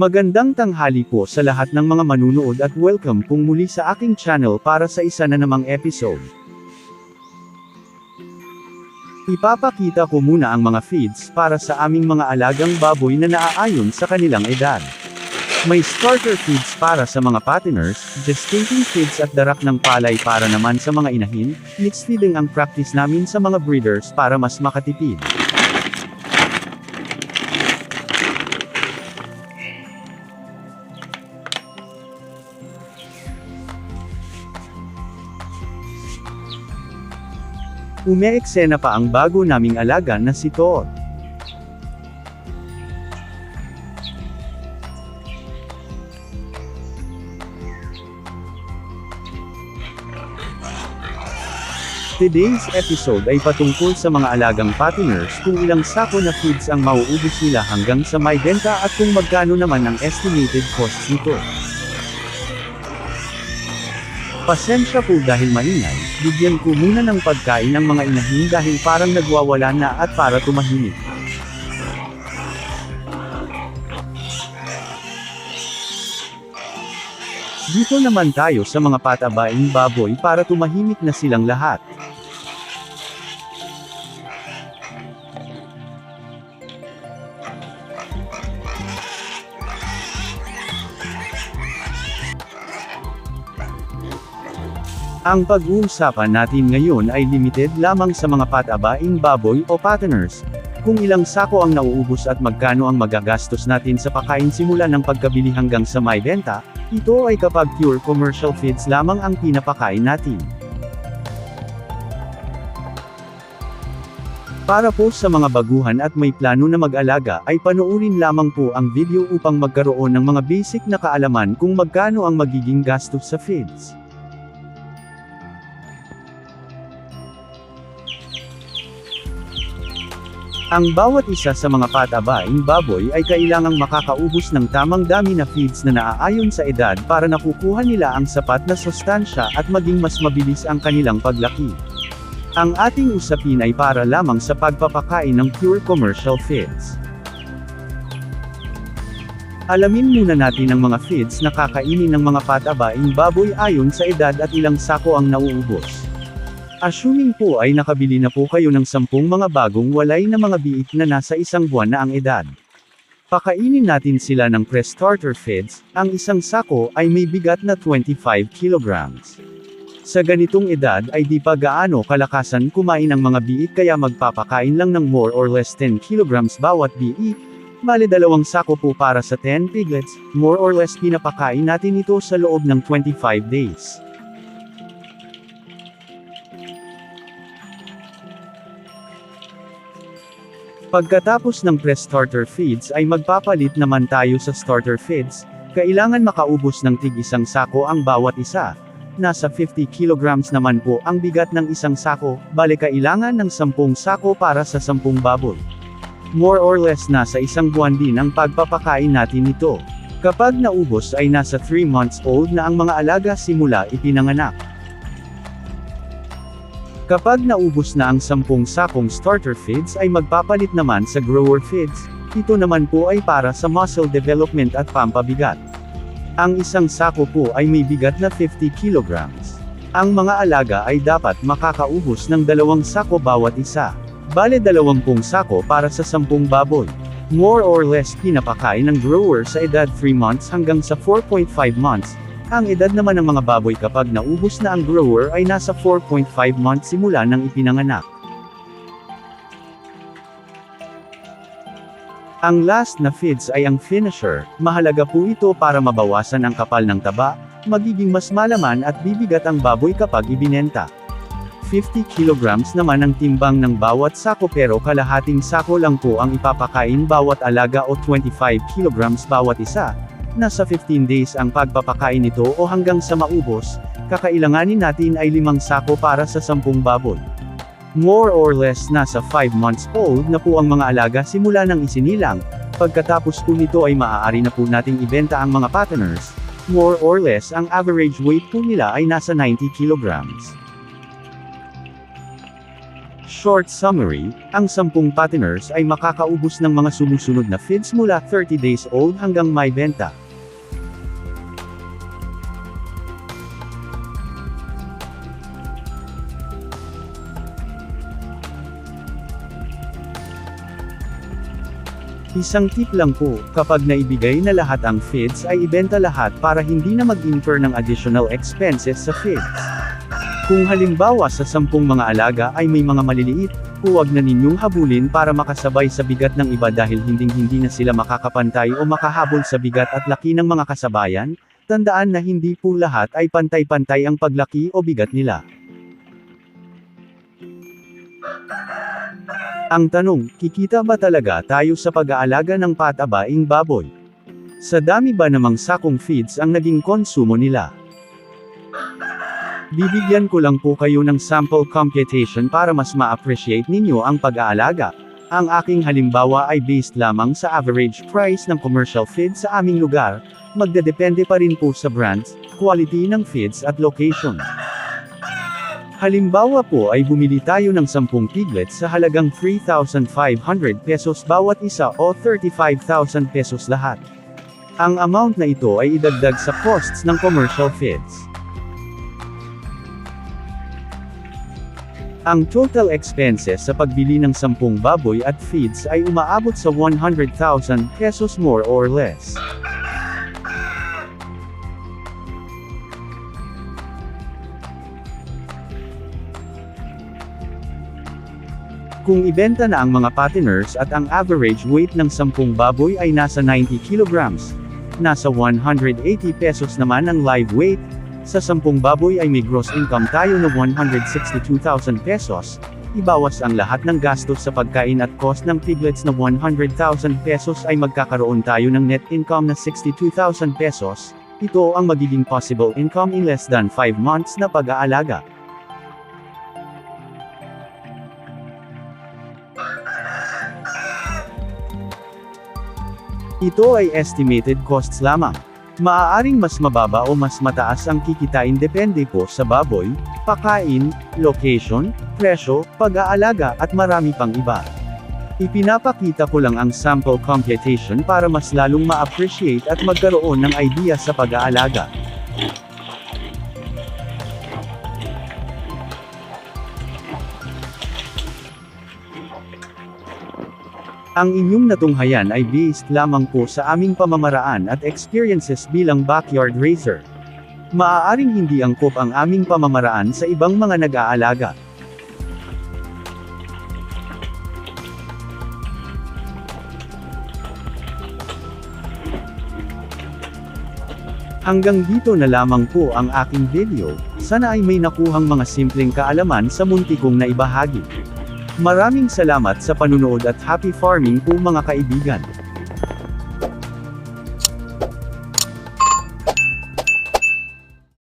Magandang tanghali po sa lahat ng mga manunood at welcome pong muli sa aking channel para sa isa na namang episode. Ipapakita ko muna ang mga feeds para sa aming mga alagang baboy na naaayon sa kanilang edad. May starter feeds para sa mga patiners, gestating feeds at darak ng palay para naman sa mga inahin, mixed feeding ang practice namin sa mga breeders para mas makatipid. Umeeksena pa ang bago naming alaga na si Todd. Today's episode ay patungkol sa mga alagang patiners kung ilang sako na feeds ang mauubos nila hanggang sa may benta at kung magkano naman ang estimated costs nito. Pasensya po dahil maingay, bigyan ko muna ng pagkain ang mga inahin dahil parang nagwawala na at para tumahimik. Dito naman tayo sa mga patabaing baboy para tumahimik na silang lahat. Ang pag-uusapan natin ngayon ay limited lamang sa mga patabaing baboy o patterners. Kung ilang sako ang nauubos at magkano ang magagastos natin sa pakain simula ng pagkabili hanggang sa may benta, ito ay kapag pure commercial feeds lamang ang pinapakain natin. Para po sa mga baguhan at may plano na mag-alaga ay panoorin lamang po ang video upang magkaroon ng mga basic na kaalaman kung magkano ang magiging gastos sa feeds. Ang bawat isa sa mga patabaing baboy ay kailangang makakaubos ng tamang dami na feeds na naaayon sa edad para nakukuha nila ang sapat na sustansya at maging mas mabilis ang kanilang paglaki. Ang ating usapin ay para lamang sa pagpapakain ng pure commercial feeds. Alamin muna natin ang mga feeds na kakainin ng mga patabaing baboy ayon sa edad at ilang sako ang nauubos. Assuming po ay nakabili na po kayo ng sampung mga bagong walay na mga biik na nasa isang buwan na ang edad. Pakainin natin sila ng pre-starter feeds, ang isang sako ay may bigat na 25 kilograms. Sa ganitong edad ay di pa gaano kalakasan kumain ang mga biik kaya magpapakain lang ng more or less 10 kilograms bawat biik, Bale dalawang sako po para sa 10 piglets, more or less pinapakain natin ito sa loob ng 25 days. Pagkatapos ng pre-starter feeds ay magpapalit naman tayo sa starter feeds, kailangan makaubos ng tig isang sako ang bawat isa. Nasa 50 kilograms naman po ang bigat ng isang sako, bale kailangan ng 10 sako para sa 10 baboy. More or less nasa isang buwan din ang pagpapakain natin ito. Kapag naubos ay nasa 3 months old na ang mga alaga simula ipinanganak. Kapag naubos na ang 10 sakong starter feeds ay magpapalit naman sa grower feeds, ito naman po ay para sa muscle development at pampabigat. Ang isang sako po ay may bigat na 50 kilograms. Ang mga alaga ay dapat makakaubos ng dalawang sako bawat isa. Bale 20 sako para sa 10 baboy. More or less pinapakain ng grower sa edad 3 months hanggang sa 4.5 months, ang edad naman ng mga baboy kapag naubos na ang grower ay nasa 4.5 months simula ng ipinanganak. Ang last na feeds ay ang finisher, mahalaga po ito para mabawasan ang kapal ng taba, magiging mas malaman at bibigat ang baboy kapag ibinenta. 50 kilograms naman ang timbang ng bawat sako pero kalahating sako lang po ang ipapakain bawat alaga o 25 kilograms bawat isa, Nasa 15 days ang pagpapakain nito o hanggang sa maubos, kakailanganin natin ay limang sako para sa 10 baboy. More or less nasa 5 months old na po ang mga alaga simula ng isinilang, pagkatapos po nito ay maaari na po nating ibenta ang mga patterners, more or less ang average weight po nila ay nasa 90 kilograms. Short summary, ang 10 patiners ay makakaubos ng mga sumusunod na feeds mula 30 days old hanggang may benta. Isang tip lang po, kapag naibigay na lahat ang feeds ay ibenta lahat para hindi na mag-incur ng additional expenses sa feeds. Kung halimbawa sa sampung mga alaga ay may mga maliliit, huwag na ninyong habulin para makasabay sa bigat ng iba dahil hinding-hindi na sila makakapantay o makahabol sa bigat at laki ng mga kasabayan, tandaan na hindi po lahat ay pantay-pantay ang paglaki o bigat nila. Ang tanong, kikita ba talaga tayo sa pag-aalaga ng patabaing baboy? Sa dami ba namang sakong feeds ang naging konsumo nila? Bibigyan ko lang po kayo ng sample computation para mas ma-appreciate ninyo ang pag-aalaga. Ang aking halimbawa ay based lamang sa average price ng commercial feed sa aming lugar, magdedepende pa rin po sa brands, quality ng feeds at location. Halimbawa po ay bumili tayo ng 10 piglets sa halagang 3,500 pesos bawat isa o 35,000 pesos lahat. Ang amount na ito ay idagdag sa costs ng commercial feeds. Ang total expenses sa pagbili ng 10 baboy at feeds ay umaabot sa 100,000 pesos more or less. Kung ibenta na ang mga patiners at ang average weight ng 10 baboy ay nasa 90 kilograms, nasa 180 pesos naman ang live weight, sa 10 baboy ay may gross income tayo na 162,000 pesos, ibawas ang lahat ng gastos sa pagkain at cost ng piglets na 100,000 pesos ay magkakaroon tayo ng net income na 62,000 pesos, ito ang magiging possible income in less than 5 months na pag-aalaga. Ito ay estimated costs lamang. Maaaring mas mababa o mas mataas ang kikitain depende po sa baboy, pakain, location, presyo, pag-aalaga at marami pang iba. Ipinapakita ko lang ang sample computation para mas lalong ma-appreciate at magkaroon ng idea sa pag-aalaga. Ang inyong natunghayan ay based lamang po sa aming pamamaraan at experiences bilang backyard raiser. Maaaring hindi angkop ang aming pamamaraan sa ibang mga nag-aalaga. Hanggang dito na lamang po ang aking video, sana ay may nakuhang mga simpleng kaalaman sa munti kong naibahagi. Maraming salamat sa panunood at happy farming po mga kaibigan.